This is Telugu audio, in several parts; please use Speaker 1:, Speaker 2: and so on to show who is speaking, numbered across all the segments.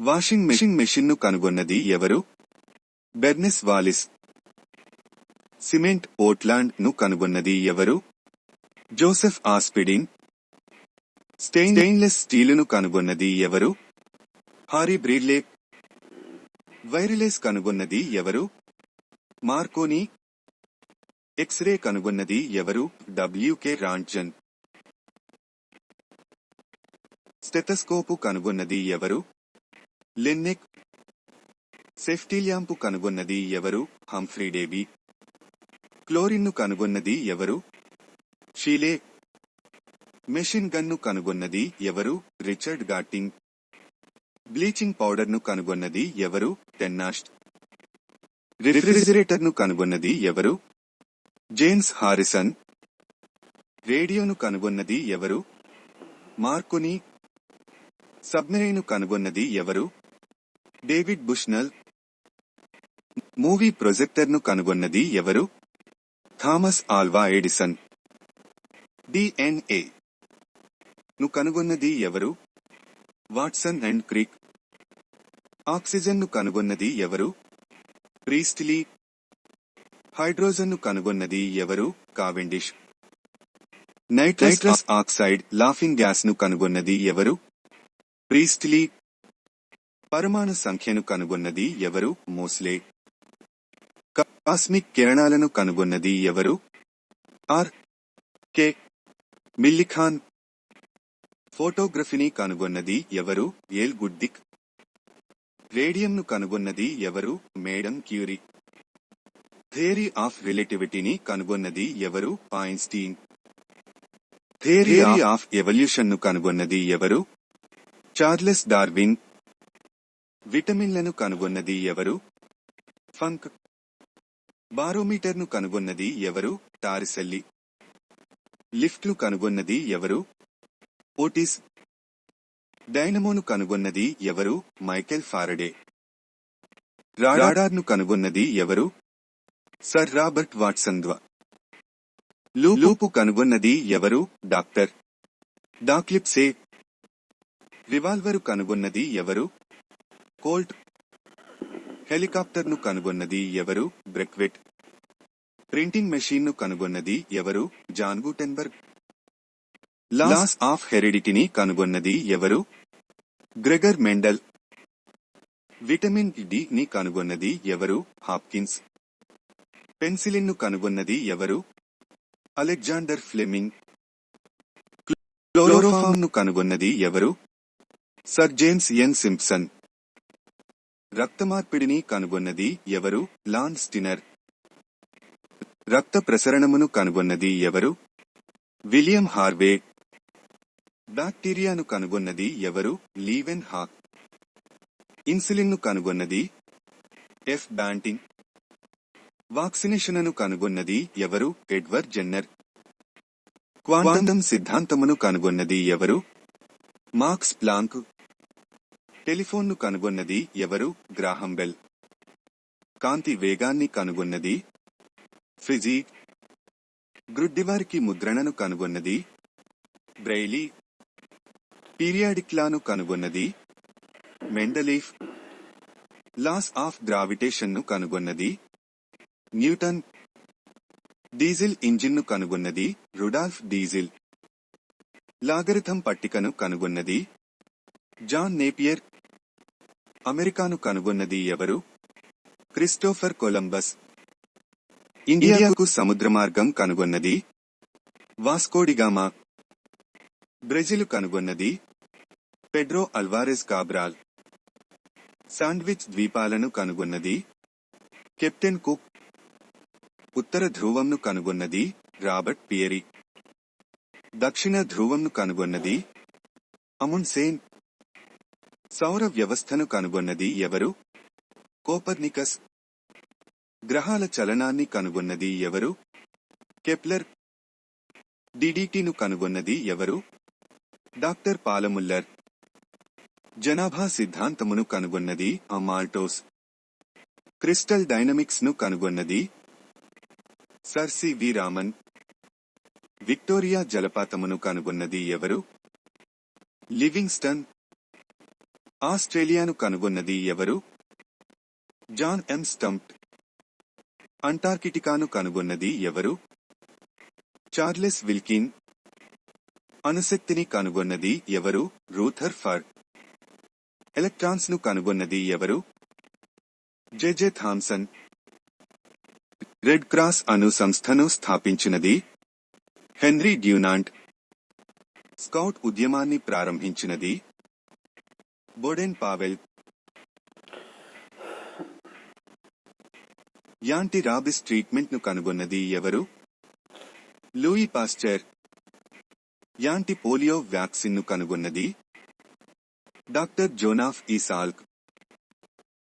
Speaker 1: వాషింగ్ మిషింగ్ మెషిన్ను కనుగొన్నది ఎవరు? బెర్నిస్ వాలిస్ సిమెంట్ పోర్ట్లాండ్ను కనుగొన్నది ఎవరు? జోసెఫ్ ఆస్పిడిన్ స్టెయిన్లెస్ స్టీలును కనుగొన్నది ఎవరు? హారీ బ్రీడ్లే వైర్లెస్ కనుగొన్నది ఎవరు? మార్కోని ఎక్స్రే కనుగొన్నది ఎవరు? డబ్ల్యూకే రాంజన్ స్టెతస్కోపు కనుగొన్నది ఎవరు? లెన్నెక్ సెఫ్టీల్యాంపు కనుగొన్నది ఎవరు? హంఫ్రీ డేవి క్లోరిన్ను కనుగొన్నది ఎవరు? షీలే. మెషిన్ గన్ను కనుగొన్నది ఎవరు? రిచర్డ్ గాటింగ్ బ్లీచింగ్ పౌడర్ను కనుగొన్నది ఎవరు? టెన్నాస్ట్. రిఫ్రిజిరేటర్ను కనుగొన్నది ఎవరు? James Harrison. రేడియోను కనుగొన్నది ఎవరు? మార్కుని. సబ్మెరైను కనుగొన్నది ఎవరు? డేవిడ్ బుష్నల్ మూవీ ప్రొజెక్టర్ను కనుగొన్నది ఎవరు? Thomas Alva Edison. డిఎన్ఏ ను కనుగొన్నది ఎవరు? Watson and Crick. ఆక్సిజన్ను కనుగొన్నది ఎవరు? ప్రీస్టిలీ. హైడ్రోజన్ను కనుగొన్నది ఎవరు? కావెండిష్. నైట్రస్ ఆక్సైడ్ లాఫింగ్ గ్యాస్ను కనుగొన్నది ఎవరు? ప్రీస్టిలీ. పరమాణు సంఖ్యను కనుగొన్నది ఎవరు? మోస్లే. కాస్మిక్ కిరణాలను కనుగొన్నది ఎవరు? ఆర్. కె. మిల్లిఖాన్. ఫోటోగ్రఫీని కనుగొన్నది ఎవరు? ఏల్ గుడ్దిక్ రేడియంను కనుగొన్నది ఎవరు? Madam Curie. థియరీ ఆఫ్ రిలేటివిటీని కనుగొన్నది ఎవరు? ఐన్స్టీన్. థియరీ ఆఫ్ ఎవల్యూషన్ను కనుగొన్నది ఎవరు? Charles Darwin. విటమిన్లను కనుగొన్నది ఎవరు? ఫంక్ బారోమీటర్ను కనుగొన్నది ఎవరు? టారిసెల్లి లిఫ్ట్ను కనుగొన్నది ఎవరు? ఓటిస్ డైనమోను కనుగొన్నది ఎవరు? మైకెల్ ఫారడే రాడార్ను కనుగొన్నది ఎవరు? సర్ రాబర్ట్ వాట్సన్ ద్వా లూపు కనుగొన్నది ఎవరు? డాక్టర్ డాక్లిప్సే రివాల్వరు కనుగొన్నది ఎవరు? కోల్ట్ హెలికాప్టర్ను కనుగొన్నది ఎవరు? బ్రెక్వెట్. ప్రింటింగ్ మెషీన్ను కనుగొన్నది ఎవరు? John Gutenberg. లాస్ ఆఫ్ హెరిడిటీని కనుగొన్నది ఎవరు? Gregor Mendel. విటమిన్ డి ని కనుగొన్నది ఎవరు? హాప్కిన్స్. పెన్సిలిన్ను కనుగొన్నది ఎవరు? Alexander Fleming. క్లోరోఫామ్ను కనుగొన్నది ఎవరు? Sir James N Simpson. రక్త మార్పిడిని కనుగొన్నది ఎవరు? లాన్ స్టినర్ రక్త ప్రసరణమును కనుగొన్నది ఎవరు? William Harvey. బ్యాక్టీరియాను కనుగొన్నది ఎవరు? లీవెన్ హాక్. ఇన్సులిన్ను కనుగొన్నది ఎఫ్ బ్యాంటింగ్. వాక్సినేషన్ను కనుగొన్నది ఎవరు? Edward Jenner. క్వాంటం సిద్ధాంతమును కనుగొన్నది ఎవరు? Marks Planck. టెలిఫోన్ను కనుగొన్నది ఎవరు? Graham bell. కాంతి వేగాన్ని కనుగొన్నది. ఫిజీ గ్రుడ్డివారికి ముద్రణను కనుగొన్నది. బ్రైలీ పీరియాడిక్లాను కనుగొన్నది. మెండలీఫ్. లాస్ ఆఫ్ గ్రావిటేషన్ను కనుగొన్నది. న్యూటన్. డీజిల్ ఇంజిన్ను కనుగొన్నది. Rudolf diesel. లాగరిథం పట్టికను కనుగొన్నది. John Napier. అమెరికాను కనుగొన్నది ఎవరు? Christopher Columbus. ఇండియాకు సముద్ర మార్గం కనుగొన్నది వాస్కోడిగామా బ్రెజిల్ కనుగొన్నది. Pedro Alvares Cabral. శాండ్విచ్ ద్వీపాలను కనుగొన్నది. Captain Cook. ఉత్తర ధ్రువంను కనుగొన్నది. Robert Peary. దక్షిణ ధ్రువంను కనుగొన్నది. అమున్సేన్ సౌర వ్యవస్థను కనుగొన్నది ఎవరు? కోపర్నికస్. గ్రహాల చలనాన్ని కనుగొన్నది ఎవరు? కెప్లర్. డిడిటిను కనుగొన్నది ఎవరు? Doctor Paul Muller. జనాభా సిద్ధాంతమును కనుగొన్నది అమాల్టోస్. క్రిస్టల్ డైనమిక్స్ను కనుగొన్నది sir C V Raman. Victoria జలపాతమును కనుగొన్నది ఎవరు? లివింగ్స్టన్. ఆస్ట్రేలియాను కనుగొన్నది ఎవరు? జాన్ ఎం స్టంప్ట్. అంటార్కిటికాను కనుగొన్నది ఎవరు? చార్లెస్ విల్కిన్. అణుశక్తిని కనుగొన్నది ఎవరు? రూథర్ ఫర్. ఎలక్ట్రాన్స్ను కనుగొన్నది ఎవరు? J J Thomson. Red cross అను సంస్థను స్థాపించినది హెన్రీ డ్యూనాంట్. స్కౌట్ ఉద్యమాన్ని ప్రారంభించినది బొడెన్ పావెల్ యాంటీ రాబిస్ ట్రీట్మెంట్ను కనుగొన్నది ఎవరు లూయి పాస్చర్ యాంటీ పోలియో వ్యాక్సిన్ను కనుగొన్నది డాక్టర్ జోనాఫ్ ఈసాల్క్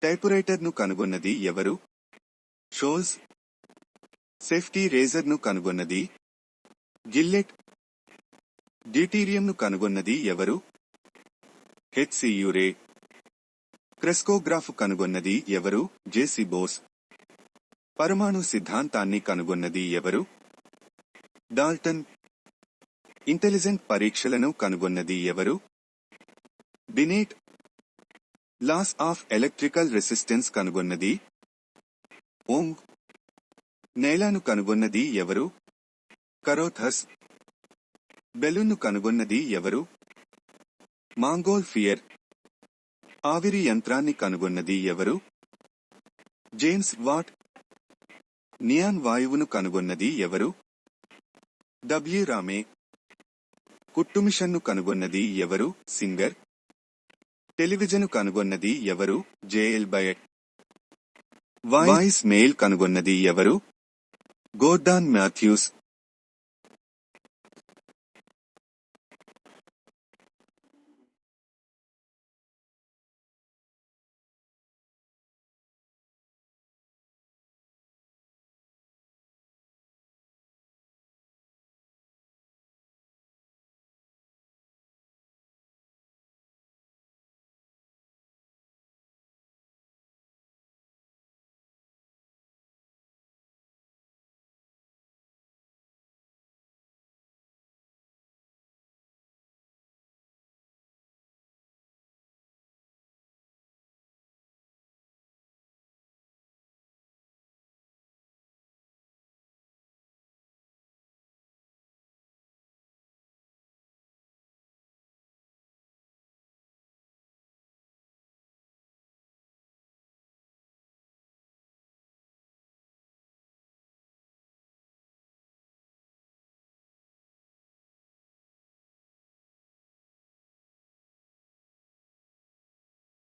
Speaker 1: టైపురైటర్ను కనుగొన్నది ఎవరు షోల్స్ సేఫ్టీ రేజర్ను కనుగొన్నది గిల్లెట్ డ్యూటీరియం ను కనుగొన్నది ఎవరు హెచ్సియురే క్రెస్కోగ్రాఫ్ కనుగొన్నది ఎవరు? జేసి బోస్ పరమాణు సిద్ధాంతాన్ని కనుగొన్నది ఎవరు? డాల్టన్ ఇంటెలిజెంట్ పరీక్షలను కనుగొన్నది ఎవరు? Binet laws of electrical resistance కనుగొన్నది. ఓంగ్ నేలను కనుగొన్నది ఎవరు? కరోథస్ బెలూన్ను కనుగొన్నది ఎవరు? Montgolfier. ఆవిరి యంత్రాన్ని కనుగొన్నది ఎవరు? James what? నియాన్ వాయువును కనుగొన్నది ఎవరు? డబ్ల్యూ రామే. కుట్టుమిషన్ను కనుగొన్నది ఎవరు? సింగర్. టెలివిజన్ కనుగొన్నది ఎవరు? జేఎల్ బయట్. వాయిస్ మెయిల్ కనుగొన్నది ఎవరు? Gordon Matthews.